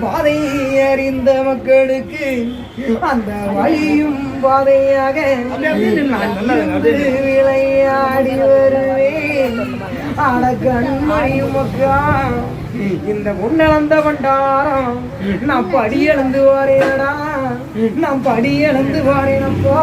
பாதை அறிந்த மக்களுக்கு அந்த வழியும் பாதையாக விளையாடி வருவேன். அட கண்மணியும் மக்கா இந்த முன்னளந்த பண்டாரம் நான் படி எழுந்து வாரேனடா நான் படி எழுந்து வாரேனப்பா.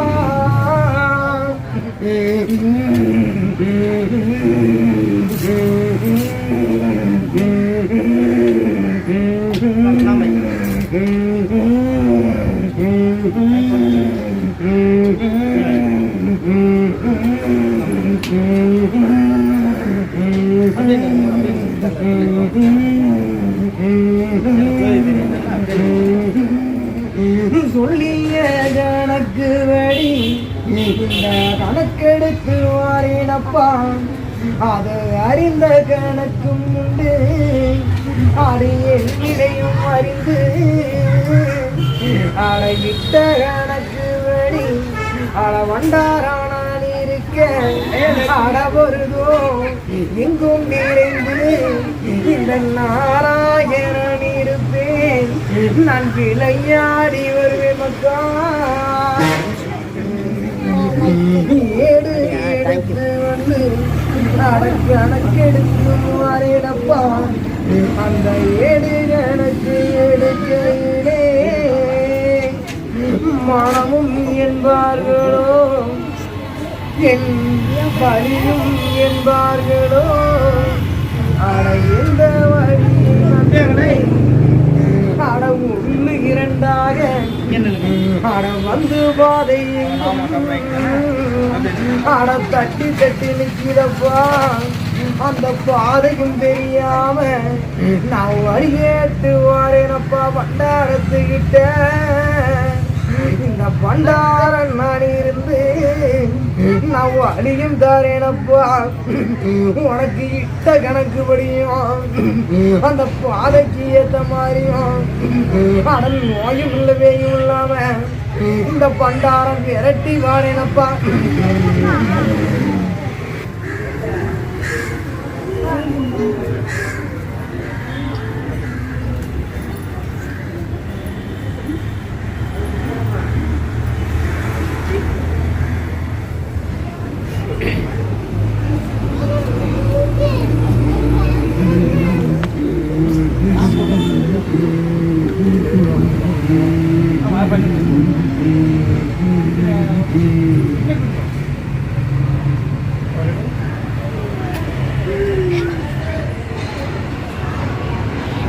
சொல்லிய கணக்கு வழி இந்த கணக்கெடுத்து வாரேனப்பா. அது அறிந்த கணக்கும் உண்டு. அது நிலையும் அறிந்து. அடைவிட்ட கணக்கு வழி அளவண்டாரான வண்டாரானான் இருக்க எங்கும் நிறைந்து இந்த நாராயணன் இருப்பேன். நான் விளையாடி வருவேன் மக்கா. ஏடு எடுத்து வந்து கணக்கெடுத்து மாறிடப்பா அந்த ஏடு எனக்கு எடுக்கையிலே. மனமும் என்பார்களோ? என் பலியும் என்பார்களோ? அட எந்த வழி மகனை ஒன்று இரண்டாக. அட வந்து பாதை அட தட்டி தட்டி நிற்கிறப்பா. அந்த பாதையும் தெரியாம நான் வழியேட்டு வாரேனப்பா பண்டாரத்துக்கிட்ட. இந்த பண்டாரன் நான் இருந்து நான் அடியும் தாரேனப்பா. உனக்கு இட்ட கணக்கு படியும் அந்த பாதைக்கு ஏத்த மாதிரியும். அடல் நோயும் இல்லை வேயும் இல்லாம இந்த பண்டாரம் விரட்டி வாரேனப்பா.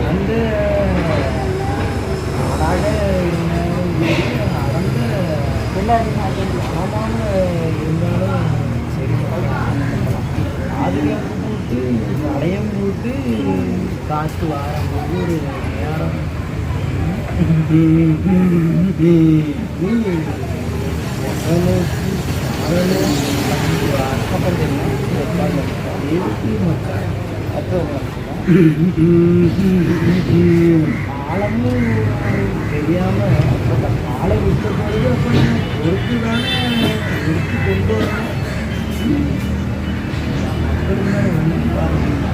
வந்து நாடாக நடந்து பின்னாடி சமமான இருந்தாலும் சரி பாதுகாப்பு போட்டு வளையம் போட்டு காற்று வாரம் ஒரு நேரம் ஆழமும் தெரியாம அந்த ஆளை விட்ட பிறகு அப்ப பொறுத்து தானே பொறுத்து கொண்டு வரணும் மக்கள்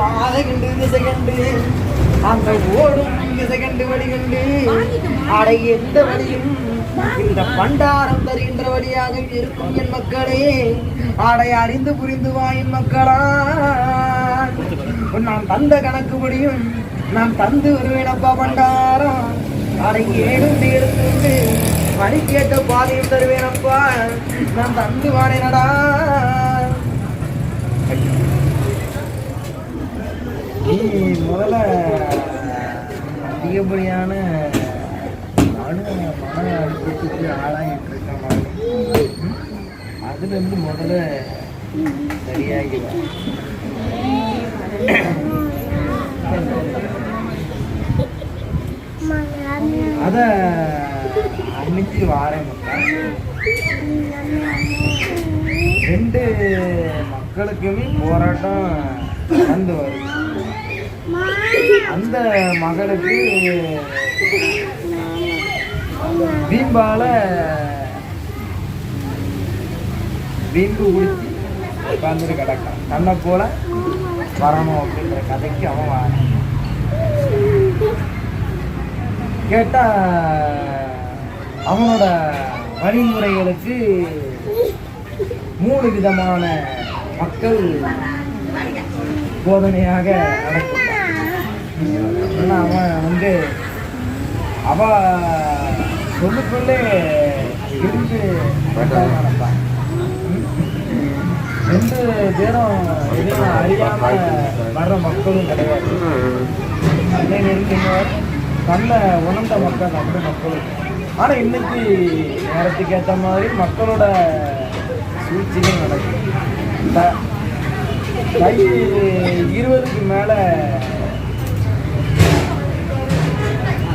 மேல ஒண்ணும் பாதை அந்த ஓடும் திசை கண்டு வழி கண்டு அடை எந்த வழியும் இந்த பண்டாரம் தருகின்ற வழியாக இருக்கும் என் மக்களே. ஆடை அறிந்து புரிந்து வாயின் மக்களா. நான் தந்த கணக்கு முடியும். நான் தந்து வருவேனப்பா பண்டாரம். ஆடை ஏடும் எடுத்து மணி கேட்ட பாதையும் தருவேனப்பா நான் தந்து வானேனடா நீ முதல்ல அதிகப்படியான மன மன அழுத்தத்துக்கு ஆளாகிட்டு இருக்க மாதிரி. அதுலேருந்து முதல்ல சரியாகிடும். அத அன்னைக்கு வாரேன் ரெண்டு மக்களுக்குமே போராட்டம் நடந்து வருது. அந்த மகளுக்கு பீம்பால பீம்பு குடிச்சு உட்காந்துட்டு கிடக்கான் தன்னை போல வரணும் அப்படின்ற கதைக்கு அவன் வரான். கேட்டா அவனோட வழிமுறைகளுக்கு மூணு விதமான மக்கள் போதனையாக நடக்கும். ஏன்னா அவன் வந்து அவ சொல்லுக்குள்ளே இருந்து நடப்பான் ரெண்டு பேரும் எதையும் அறியாம வர்ற மக்களும் கிடையாது. அதே நெருங்கினவர் நல்ல உணர்ந்த மக்கள் அந்த மக்களும். ஆனால் இன்னைக்கு நேரத்துக்கு ஏற்ற மாதிரி மக்களோட சூழ்ச்சிகள் நடக்கும் த- கை இருபதுக்கு மேலே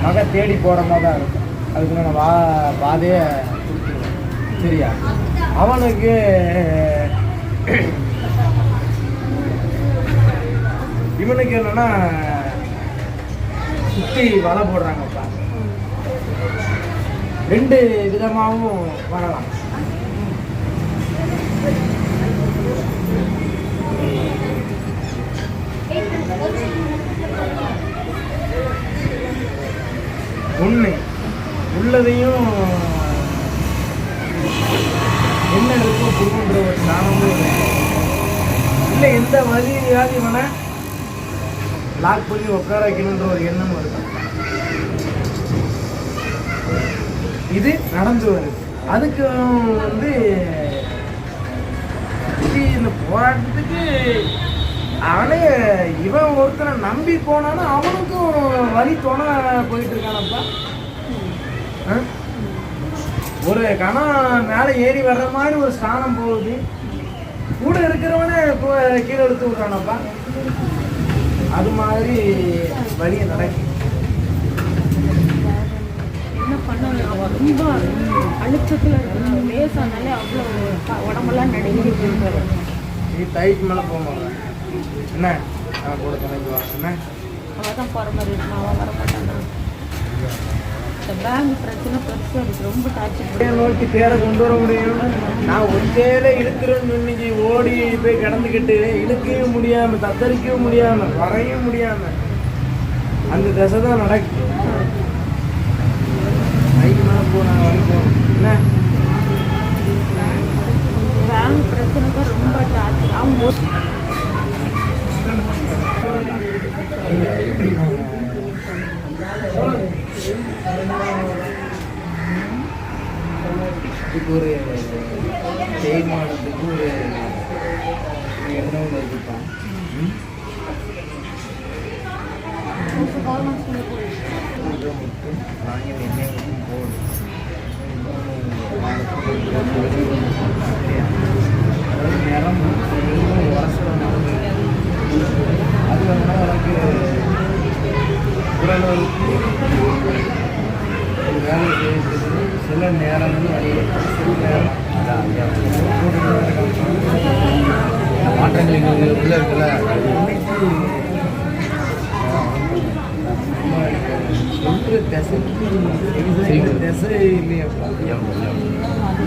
மக தேடி போகிற மாதிரி தான் இருக்கும். அதுக்கு வா பாதையை கொடுத்துருவேன். சரியா. அவனுக்கு இவனுக்கு என்னன்னா சுற்றி வலை போடுறாங்கப்பா. ரெண்டு விதமாகவும் வரலாம். ஒன்று உள்ளதையும் என்ன இருக்கோ புதுன்ற ஒரு நானும் இல்லை. எந்த வழியாவது இவனை லாக் பண்ணி உட்கார வைக்கணுன்ற ஒரு எண்ணம் இருக்கும் இது நடந்து வருது. அதுக்கு வந்து இந்த போராட்டத்துக்கு அவனே இவன் ஒருத்தனை நம்பி போனானா அவனுக்கும் வழி துணை போயிட்டு இருக்கானப்பா? ஒரு கணம் மேலே ஏறி வர்ற மாதிரி ஒரு ஸ்தானம் போகுது. கூட இருக்கிறவனே கீழே எடுத்து விட்றானப்பா. அது மாதிரி வழியை நடக்குது என்ன பண்ண அவன் ரொம்ப அழுத்தத்தில் லேசானாலே அவ்வளோ உடம்பெல்லாம் நடுங்கி நீ தைக்கு மேலே போகணும் என்ன? நான் கூட துணைக்கு வா. என்ன? அவள் தான் போகிற மாதிரி இருக்கும் அவன் வர மாட்டாங்க இந்த பேங்க் பிரச்சனை பெருசாக இருக்குது ரொம்ப டார்ச்சர் நோக்கி பேரை கொண்டு வர முடியும். நான் ஒத்தையில இழுக்கிறேன்னு இன்னைக்கு ஓடி போய் கிடந்துக்கிட்டு இழுக்கவும் முடியாம தத்தரிக்கவும் முடியாம வரையும் முடியாம அந்த தசை தான் நடக்குது. தைக்கு மேலே போன வரைக்கும். என்ன? பேங்க் பிரச்சனை ரொம்ப டார்ச்சர் அவன் ஒரு- இதுக்கு ஒரு தேய்மானத்துக்கு ஒரு எண்ணம் இருக்குப்பா? ம்? மட்டும் நாங்கள் எண்ணெய் மட்டும் போடும் நேரம் திசை இல்லையப்பா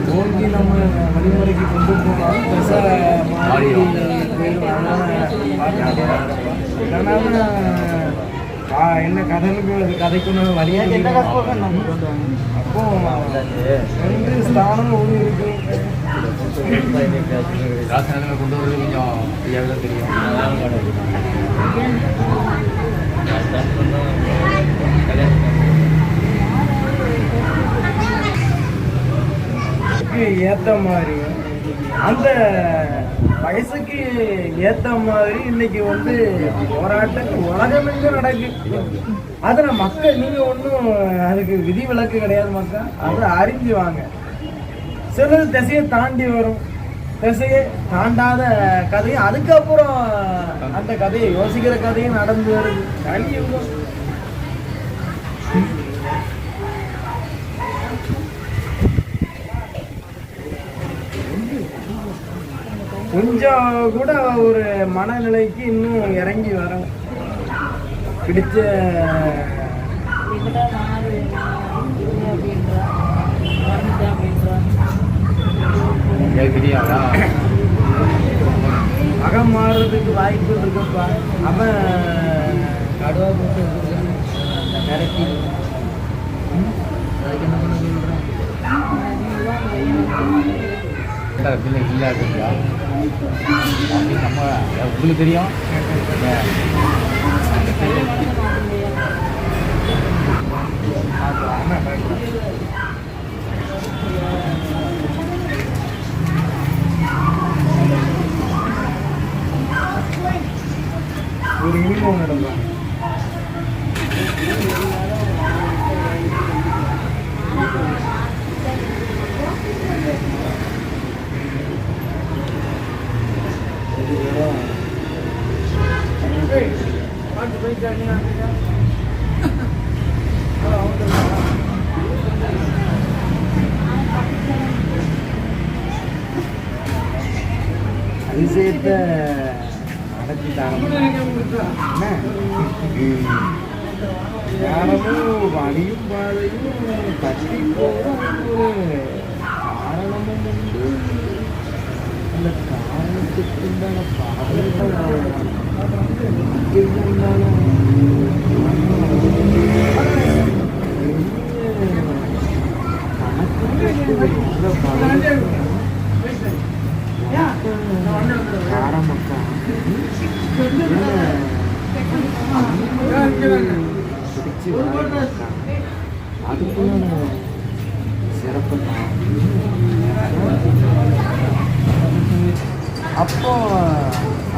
தோல்வி நம்ம வழிமுறைக்கு கொண்டு போனாலும் திசை மாறி. இல்லைன்னா என்ன கதைக்கு அது கதைக்குன்னு வழியா அப்போ ரெண்டு ஸ்தானம் ஒன்று இருக்கு. கொண்டு வரது கொஞ்சம் தெரியும். ஏற்ற மாதிரி. அந்த வயசுக்கு ஏற்ற மாதிரி இன்னைக்கு வந்து போராட்டம் உலகமெங்கும் நடக்கு? அதில் மக்கள் நீங்கள் ஒன்றும் அதுக்கு விதி விலக்கு கிடையாது மக்கள் அதை அறிஞ்சு வாங்க. சிலது திசையை தாண்டி வரும். திசையை தாண்டாத கதையும் அதுக்கப்புறம் அந்த கதையை யோசிக்கிற கதையும் நடந்து வருது. கலியுகம் கொஞ்சம் கூட ஒரு மனநிலைக்கு இன்னும் இறங்கி வரணும் பிடிச்ச தெரியாதா மகன் மாறுறதுக்கு வாய்ப்பு இருக்குப்பா. அவன் கடுவா போட்டு ம்? அதுக்கு என்ன பண்ண சொல்கிறேன் இல்லை இருக்குங்களா அப்படி நம்ம உங்களுக்கு தெரியும். அதிசயத்தை நடத்தி ஞானமும் வழியும் பாதையும் தட்டி போகும் காரணமும் உண்டு. அந்த காரணத்துக்குண்டான ஆரம்பக்கா பிடிச்சி அதுக்குள்ள சிறப்பு தான் அப்போ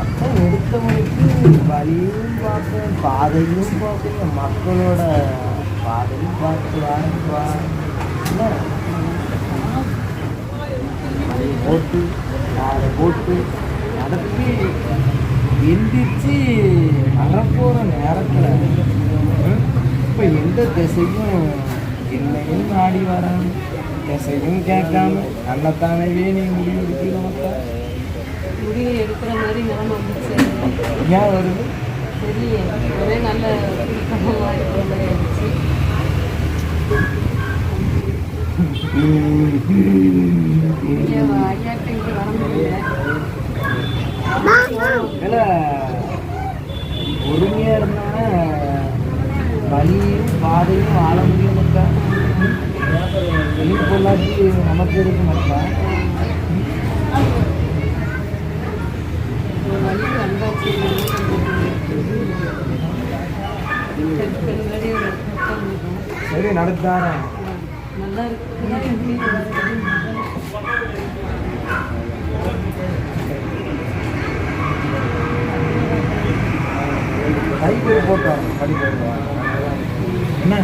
அப்போ எடுத்தவனுக்கு வழியும் பார்ப்பேன் பாதையும் பார்ப்பேன் மக்களோட பாதையும் பார்த்து ஆரம்பிப்பா என்ன? அதை போட்டு நடத்தி எந்திரிச்சு வரப்போகிற நேரத்தில் இப்போ எந்த திசையும் என்னையும் நாடி வராம திசையும் கேட்காம தன்னைத்தானே நீ முடிவு எடுக்கல மக்கா முடிவு எடுக்கிற மாதிரி நிலைமை ஏன் வருது? ஒரே நல்ல மாதிரி இல்லை பொறுமையாக இருந்தானே வழியும் பாதையும் ஆள முடியும் மக்கா வெளியே பொள்ளாச்சி நமக்கு இருக்கு மக்கா சரி நடத்தாரா? நல்லா இருக்கு. கைப்பேர் போட்டாங்க படிக்கிறது என்ன?